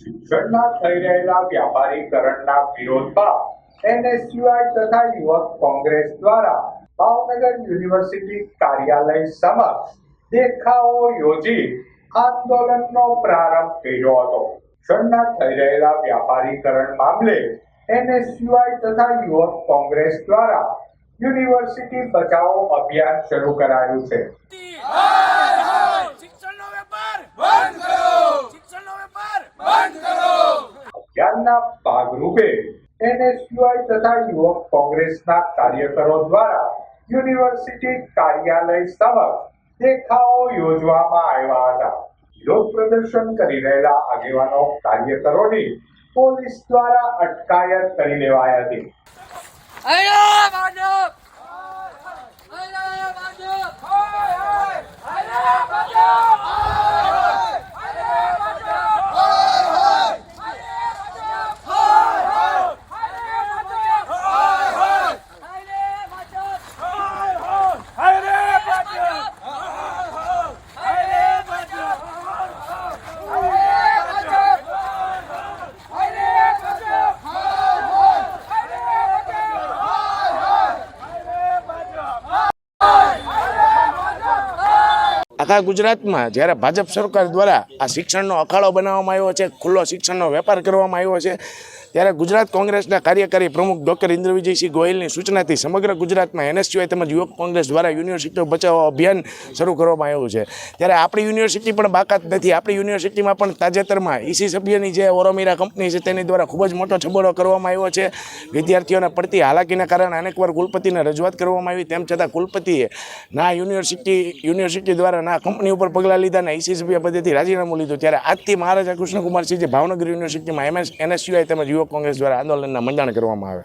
શિક્ષણના થઈ રહેલા વ્યાપારીકરણના વિરોધમાં એનએસયુઆઈ તથા યુવક કોંગ્રેસ દ્વારા ભાવનગર યુનિવર્સિટી કાર્યાલય સમક્ષ દેખાવો યોજી આંદોલનનો પ્રારંભ કર્યો હતો. શિક્ષણના થઈ રહેલા વ્યાપારીકરણ મામલે એનએસયુઆઈ તથા યુવક કોંગ્રેસ દ્વારા યુનિવર્સિટી બચાવો અભિયાન શરૂ કરાયું છે શિક્ષણનો વેપાર બંધ કરો શિક્ષણનો વેપાર બંધ કરો અભિયાનના ભાગરૂપે એનએસયુઆઈ તથા યુવક કોંગ્રેસના કાર્યકરો દ્વારા યુનિવર્સિટી કાર્યાલય સમક્ષ દેખાવો યોજવામાં આવ્યા હતા. વિરોધ પ્રદર્શન કરી રહેલા આગેવાનો કાર્યકરોની પોલીસ દ્વારા અટકાયત કરી લેવાઈ હતી. આખા ગુજરાતમાં જ્યારે ભાજપ સરકાર દ્વારા આ શિક્ષણનો અખાડો બનાવવામાં આવ્યો છે, ખુલ્લો શિક્ષણનો વેપાર કરવામાં આવ્યો છે, ત્યારે ગુજરાત કોંગ્રેસના કાર્યકારી પ્રમુખ ડૉક્ટર ઇન્દ્ર વિજયસિંહ ગોયલની સૂચનાથી સમગ્ર ગુજરાતમાં એનએસયુઆઈ તેમજ યુવક કોંગ્રેસ દ્વારા યુનિવર્સિટીઓ બચાવો અભિયાન શરૂ કરવામાં આવ્યું છે. ત્યારે આપણી યુનિવર્સિટી પણ બાકાત નથી. આપણી યુનિવર્સિટીમાં પણ તાજેતરમાં ઈસી સભ્યની જે ઓરોમીરા કંપની છે તેની દ્વારા ખૂબ જ મોટો છબોડો કરવામાં આવ્યો છે. વિદ્યાર્થીઓને પડતી હાલાકીના કારણે અનેકવાર કુલપતિને રજૂઆત કરવામાં આવી. તેમ છતાં કુલપતિએ ના યુનિવર્સિટી યુનિવર્સિટી દ્વારા ના કંપની ઉપર પગલાં લીધા અને ઈસી સભ્ય પદેથી રાજીનામું લીધું, ત્યારે આજથી મહારાજા કૃષ્ણકુમારસિંહ જે ભાવનગર યુનિવર્સિટીમાં એમએસ એનએસયુઆઈ તેમજ યુવક કોંગ્રેસ દ્વારા આંદોલનના મંડાણ કરવામાં આવે છે.